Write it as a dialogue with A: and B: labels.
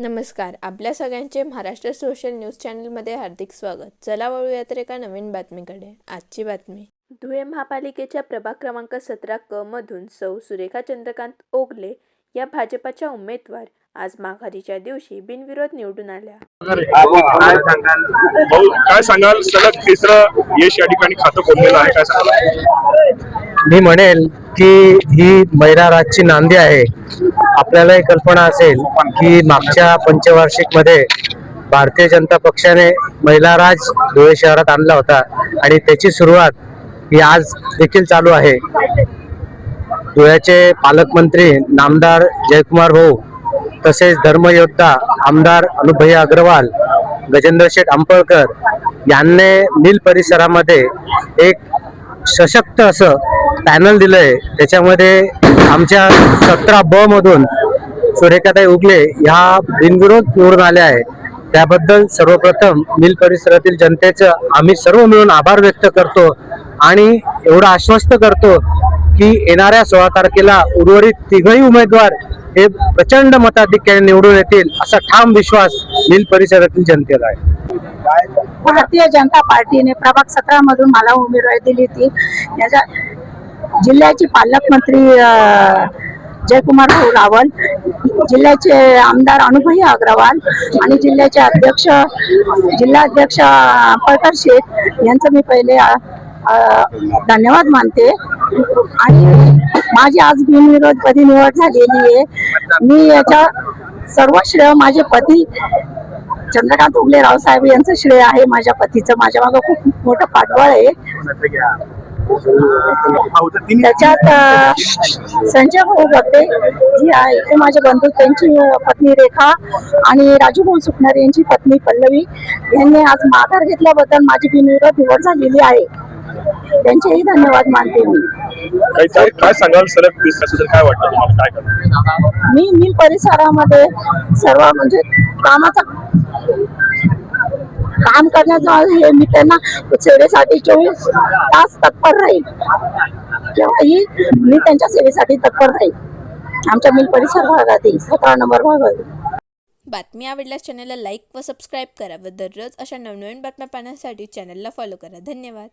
A: नमस्कार आपल्या सगळ्यांचे महाराष्ट्र सोशल न्यूज चॅनलमध्ये हार्दिक स्वागत. चला वळूया तर एका नवीन बातमीकडे. आजची बातमी. धुळे महापालिकेच्या प्रभाग क्रमांक सतरा क मधून सौ सुरेखा चंद्रकांत ओगले या भाजपाच्या उमेदवार आज माघारीच्या दिवशी बिनविरोध निवडून आल्या.
B: काय सांगाल? सलग तिसरं यश या ठिकाणी खातं खोललेलं आहे काय सांगाल?
C: मी म्हणेल की ही मैराराजची नांदी आहे. आपल्यालाही कल्पना असेल की मागच्या पंचवार्षिकमध्ये भारतीय जनता पक्षाने महिलाराज धुळे शहरात आणला होता आणि त्याची सुरुवात ही आज देखील चालू आहे. धुळ्याचे पालकमंत्री नामदार जयकुमार भाऊ तसेच धर्मयोद्धा आमदार अनुभय अग्रवाल गजेंद्र शेठ आंबळकर यांनी मिल परिसरामध्ये एक सशक्त असं पॅनल दिलंय. त्याच्यामध्ये आमच्या सतरा ब मधून सुरेखाताई उगले ह्या बिनविरोध निवडून आल्या आहे त्याबद्दल सर्वप्रथम मिल परिसरातील जनतेचं आम्ही सर्व मिळून आभार व्यक्त करतो आणि एवढं आश्वस्त करतो की येणाऱ्या सोळा तारखेला उर्वरित तिघही उमेदवार हे प्रचंड मताधिक्याने निवडून येतील असा ठाम विश्वास मिल परिसरातील जनतेला आहे.
D: भारतीय जनता पार्टीने प्रभाग सतरा मधून मला उमेदवारी दिली होती. याच्या जिल्ह्याचे पालकमंत्री जयकुमार भाऊ रावल जिल्ह्याचे आमदार अनुभय अग्रवाल आणि जिल्ह्याचे अध्यक्ष जिल्हाध्यक्ष पळकर शेख यांचं मी पहिले धन्यवाद मानते. आणि माझी आज बिनविरोध पदी निवड झालेली आहे. मी याच्या सर्व श्रेय माझे पती चंद्रकांत उगले रावसाहेब यांचं श्रेय आहे माझ्या पतीचं. माझ्या मागं खूप मोठं पाठबळ आहे. त्याच्यात संजय भाऊ बगडे जी आहे ते माझे बंधू त्यांची पत्नी रेखा आणि राजू भाऊ सुकणारे यांची पत्नी पल्लवी यांनी आज माघार घेतल्याबद्दल माझी बिनविरोध निवड झालेली आहे. त्यांचेही धन्यवाद मानते मी.
B: काय सांगाल सलग काय वाटतं
D: मी मिल परिसरामध्ये सर्व म्हणजे कामाचा काम करण्याचं हे मी त्यांना सेवेसाठी चोवीस तास तत्पर राहील केव्हाही मी त्यांच्या सेवेसाठी तत्पर राहील आमच्या मिल परिसर भागातील सतरा नंबर भागातील.
A: बातमी आवडल्यास चॅनलला लाईक व सबस्क्राईब करा व दररोज अशा नवनवीन बातम्या पाहण्यासाठी चॅनलला फॉलो करा. धन्यवाद.